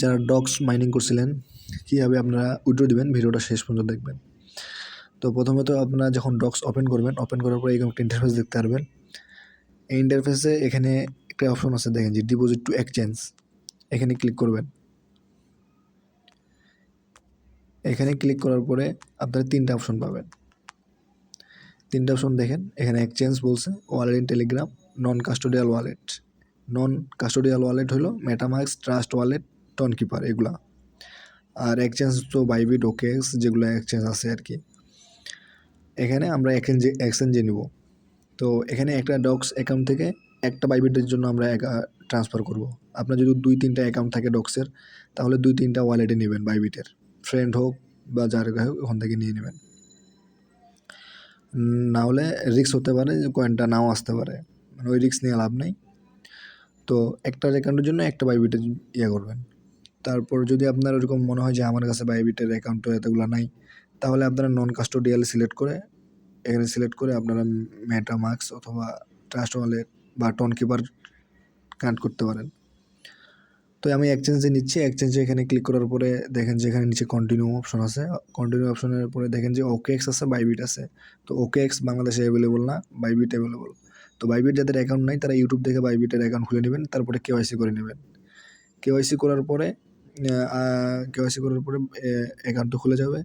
যারা dogs mining করছিলেন, কীভাবে আপনারা উইড্রো দিবেন, ভিডিওটা শেষ পর্যন্ত দেখবেন। তো প্রথমত আপনারা যখন ডক্স ওপেন করবেন ওপেন করার পরে এরকম একটা ইন্টারফেস দেখতে পারবেন। এই ইন্টারফেসে এখানে একটা অপশন আছে, দেখেন যে ডিপোজিট টু এক্সচেঞ্জ এখানে ক্লিক করবেন। এখানে ক্লিক করার পরে আপনারা তিনটা অপশন পাবেন। তিনটা অপশন দেখেন, এখানে এক্সচেঞ্জ বলছে wallet in Telegram non custodial wallet non custodial wallet হলো MetaMask Trust wallet Ton keeper এগুলা। আর এক্সচেঞ্জ তো বাইবিট ওকেএক্স যেগুলো এক্সচেঞ্জ আছে আর কি। এখানে আমরা এক্সচেঞ্জে এক্সচেঞ্জে নিব। তো এখানে একটা ডক্স অ্যাকাউন্ট থেকে একটা বাইবিটের জন্য আমরা ট্রান্সফার করব। আপনার যদি দুই, তিনটা অ্যাকাউন্ট থাকে ডক্সের তাহলে দুই, তিনটা ওয়ালেটে নেবেন বাইবিটের ফ্রেন্ড হোক বা যার হোক, ওখান থেকে নিয়ে নেবেন। না হলে রিক্স হতে পারে যে কয়েনটা নাও আসতে পারে। মানে ওই রিক্স নিয়ে লাভ নেই। তো একটা অ্যাকাউন্টের জন্য একটা বাইবিটের ইয়ে করবেন। তারপর যদি আপনার ওরকম মনে হয় যে আমার কাছে বাইবিটের অ্যাকাউন্টে এতগুলো নাই, তাহলে আপনারা নন কাস্টোডিয়াল সিলেক্ট করে এখানে সিলেক্ট করে আপনারা মেটা মার্কস অথবা ট্রাস্ট ওয়ালেট বা টন কিপার কানেক্ট করতে পারেন। তো আমি এক্সচেঞ্জে নিচ্ছি এক্সচেঞ্জে এখানে ক্লিক করার পরে দেখেন যে এখানে নিচে কন্টিনিউ অপশন আছে। কন্টিনিউ অপশনের পরে দেখেন যে ওকে এক্স আছে বাইবিট আছে। তো ওকে এক্স বাংলাদেশে অ্যাভেলেবল না বাইবিট অ্যাভেলেবল তো বাইবিট যাদের অ্যাকাউন্ট নাই, তারা ইউটিউব থেকে বাইবিটের অ্যাকাউন্ট খুলে নেবেন, তারপরে কেওয়াইসি করে নেবেন। কেওয়াইসি করার পরে কেওয়াইসি করার পরে অ্যাকাউন্টটা খুলে যাবে।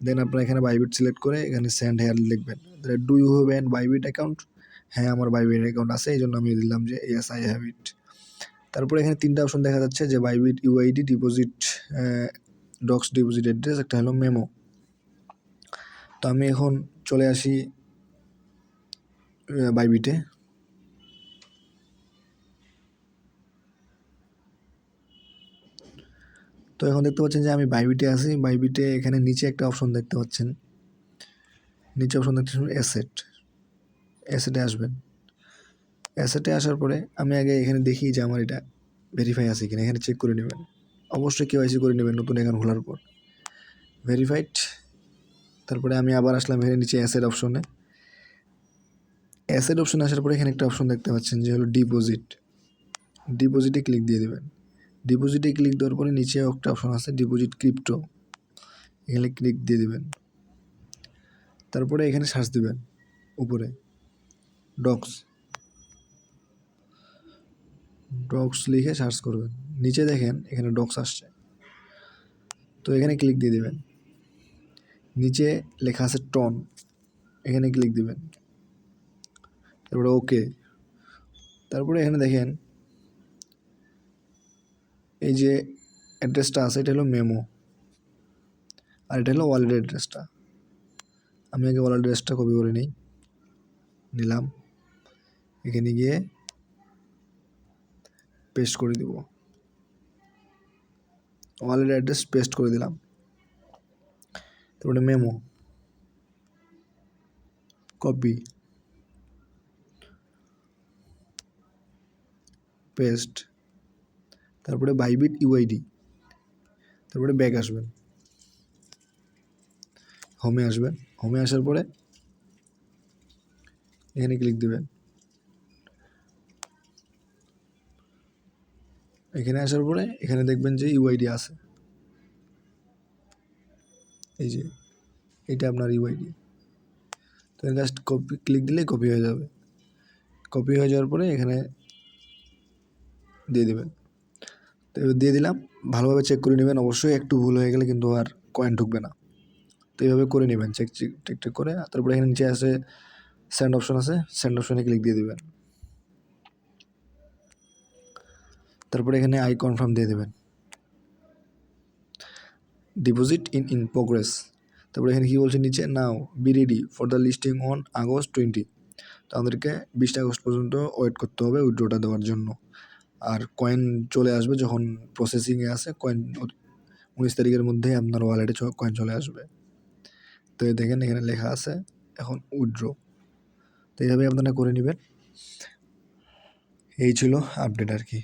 দেন আপনারা এখানে বাইবিট সিলেক্ট করে এখানে সেন্ড হেয়ার লিখবেন। Do you have an Bybit account হ্যাঁ আমার বাইবিট অ্যাকাউন্ট আছে এই জন্য আমি দিলাম যে এস আই হ্যাভ ইট তারপরে এখানে তিনটা অপশন দেখা যাচ্ছে, যে Bybit UID deposit dogs deposit address একটা হলো মেমো তো আমি এখন চলে আসি বাইবিটে তো এখন দেখতে পাচ্ছেন যে আমি বাইবিটে আছি। বাইবিটে এখানে নিচে একটা অপশন দেখতে পাচ্ছেন। নিচে অপশন দেখতে পাচ্ছেন অ্যাসেট অ্যাসেটে আসবেন। অ্যাসেটে আসার পরে আমি আগে এখানে দেখি যে আমার এটা ভেরিফাই আছে কিনা। এখানে চেক করে নেবেন। অবশ্যই কেওয়াইসি করে নেবেন নতুন অ্যাকাউন্ট খোলার পর। ভেরিফাইড তারপরে আমি আবার আসলাম এখানে নিচে অ্যাসেট অপশনে অ্যাসেট অপশনে আসার পরে এখানে একটা অপশন দেখতে পাচ্ছেন যে হলো ডিপোজিট ডিপোজিটে ক্লিক দিয়ে দেবেন। ডিপোজিটে ক্লিক দেওয়ার পরে নিচে একটা অপশন আছে ডিপোজিট ক্রিপ্টো এখানে ক্লিক দিয়ে দেবেন। তারপরে এখানে সার্চ দেবেন উপরে। ডক্স ডক্স লিখে সার্চ করবেন। নিচে দেখেন এখানে ডক্স আসছে। তো এখানে ক্লিক দিয়ে দেবেন। নিচে লেখা আছে টন এখানে ক্লিক দিবেন। তারপরে ওকে তারপরে এখানে দেখেন এই যে অ্যাড্রেসটা আছে, এটা হলো মেমো আর এটা হলো ওয়ালেট অ্যাড্রেসটা আমি আগে ওয়ালেট অ্যাড্রেসটা কপি করে নিই, নিলাম। এখানে গিয়ে পেস্ট করে দিব। ওয়ালেট অ্যাড্রেস পেস্ট করে দিলাম। তারপরে মেমো কপি পেস্ট তারপরে বাইবিট ইউআইডি তারপরে ব্যাক আসবেন। হোমে আসবেন। হোমে আসার পরে এখানে ক্লিক দেবেন। এখানে আসার পরে এখানে দেখবেন যে ইউআইডি আছে। এই যে, এটা আপনার ইউআইডি তো জাস্ট কপি ক্লিক দিলেই কপি হয়ে যাবে। কপি হয়ে যাওয়ার পরে এখানে দিয়ে দেবেন। তো দিয়ে দিলাম। ভালোভাবে চেক করে নেবেন। অবশ্যই একটু ভুল হয়ে গেলে কিন্তু আর কয়েন ঢুকবে না। তো এইভাবে করে নেবেন। চেক চেক টেক টেক করে। তারপরে এখানে নিচে আছে সেন্ড অপশন আছে। সেন্ড অপশনে ক্লিক দিয়ে দেবেন। তারপরে এখানে আই কনফার্ম দিয়ে দেবেন। ডিপোজিট ইন ইন প্রোগ্রেস তারপরে এখানে কী বলছে নিচে? Now be ready for the listing on August twenty তো আমাদেরকে বিশটা আগস্ট পর্যন্ত ওয়েট করতে হবে উইড্রোটা দেওয়ার জন্য। আর কয়েন চলে আসবে যখন প্রসেসিংয়ে আসে কয়েন উনিশ তারিখের মধ্যেই আপনার ওয়ালেটে কয়েন চলে আসবে। তো দেখেন এখানে লেখা আছে, এখন উইড্রো তো এইভাবেই আপনারা করে নেবেন। এই ছিল আপডেট আর কি।